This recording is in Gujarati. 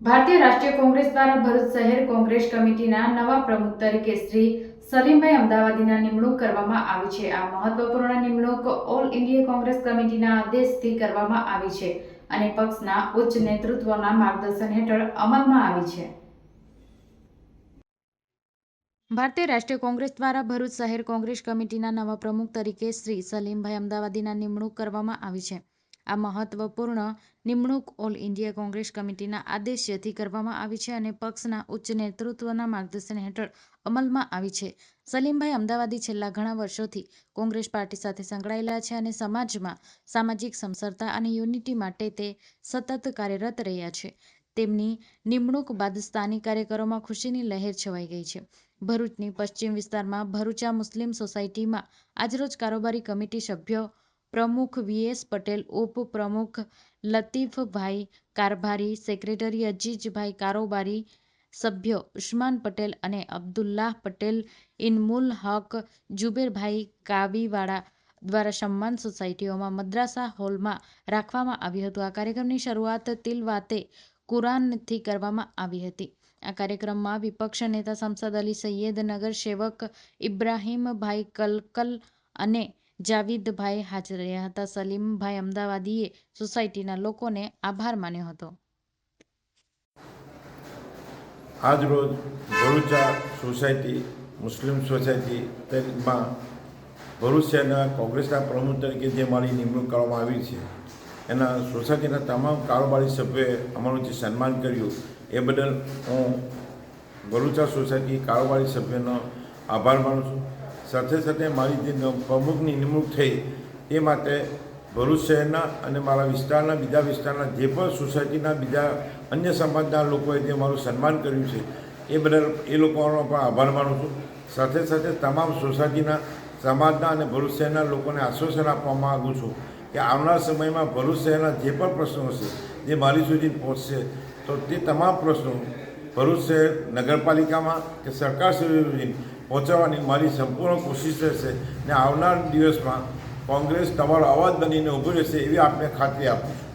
ભારતીય રાષ્ટ્રીય કોંગ્રેસ દ્વારા ભરૂચ શહેર કોંગ્રેસ કમિટીના નવા પ્રમુખ તરીકે શ્રી સલીમભાઈ અમદાવાદીના નિમણૂક કરવામાં આવી છે. આ મહત્વપૂર્ણ નિમણૂક ઓલ ઇન્ડિયા કોંગ્રેસ કમિટીના આદેશથી કરવામાં આવી છે અને પક્ષના ઉચ્ચ નેતૃત્વના માર્ગદર્શન હેઠળ અમલમાં આવી છે. ભારતીય રાષ્ટ્રીય કોંગ્રેસ દ્વારા ભરૂચ શહેર કોંગ્રેસ કમિટીના નવા પ્રમુખ તરીકે શ્રી સલીમભાઈ અમદાવાદીના નિમણૂક કરવામાં આવી છે. આ મહત્વપૂર્ણ નિમણૂક ઓલ ઇન્ડિયા કોંગ્રેસ કમિટીના આદેશ્યથી કરવામાં આવી છે અને પક્ષના ઉચ્ચ નેતૃત્વના માર્ગદર્શન હેઠળ અમલમાં આવી છે. સલીમભાઈ અમદાવાદી છેલ્લા ઘણા વર્ષોથી કોંગ્રેસ પાર્ટી સાથે સંકળાયેલા છે અને સમાજમાં સામાજિક સમસરતા અને યુનિટી માટે તે સતત કાર્યરત રહ્યા છે. તેમની નિમણૂક બાદ સ્થાનિક કાર્યકરોમાં ખુશીની લહેર છવાઈ ગઈ છે. ભરૂચની પશ્ચિમ વિસ્તારમાં ભરૂચા મુસ્લિમ સોસાયટીમાં આજરોજ કારોબારી કમિટી સભ્યો પ્રમુખ વીએસ પટેલ, ઉપપ્રમુખ લતીફભાઈ કારભારી, સેક્રેટરી અજીજભાઈ કારોબારી સભ્યો ઉસ્માન પટેલ અને અબ્દુલ્લાહ પટેલ ઇનમુલ હક જુબેરભાઈ કાવીવાળા દ્વારા સન્માન સોસાયટીઓમાં મદ્રાસા હોલમાં રાખવામાં આવ્યું હતું. આ કાર્યક્રમની શરૂઆત તિલવાતે કુરાનથી કરવામાં આવી હતી. આ કાર્યક્રમમાં વિપક્ષ નેતા સંસદ અલી સૈયદ નગર સેવક ઇબ્રાહીમભાઈ કલકલ અને જાવીદભાઈ હાજર રહ્યા હતા. સલીમભાઈ અમદાવાદીએ સોસાયટીના લોકોને આભાર માન્યો હતો. આજરોજ ભરૂચા સોસાયટી, મુસ્લિમ સોસાયટી તેમાં ભરૂચ શહેરના કોંગ્રેસના પ્રમુખ તરીકે જે મારી નિમણૂક કરવામાં આવી છે, એના સોસાયટીના તમામ કારોબારી સભ્યોએ અમારું જે સન્માન કર્યું, એ બદલ હું ભરૂચા સોસાયટી કારોબારી સભ્યનો આભાર માનું છું. સાથે સાથે મારી જે પ્રમુખની નિમણૂક થઈ, એ માટે ભરૂચ શહેરના અને મારા વિસ્તારના, બીજા વિસ્તારના જે પણ સોસાયટીના, બીજા અન્ય સમાજના લોકોએ જે મારું સન્માન કર્યું છે, એ બદલ એ લોકોનો પણ આભાર માનું છું. સાથે સાથે તમામ સોસાયટીના, સમાજના અને ભરૂચ શહેરના લોકોને આશ્વાસન આપવા માગું છું કે આવનાર સમયમાં ભરૂચ શહેરના જે પણ પ્રશ્નો હશે, જે મારી સુધી પહોંચશે, તો તે તમામ પ્રશ્નો ભરૂચ શહેર નગરપાલિકામાં કે સરકાર સુધી પહોંચાડવાની મારી સંપૂર્ણ કોશિશ રહેશે ને આવનાર દિવસમાં કોંગ્રેસ તમારો અવાજ બનીને ઊભું રહેશે એવી આપને ખાતરી આપું છું.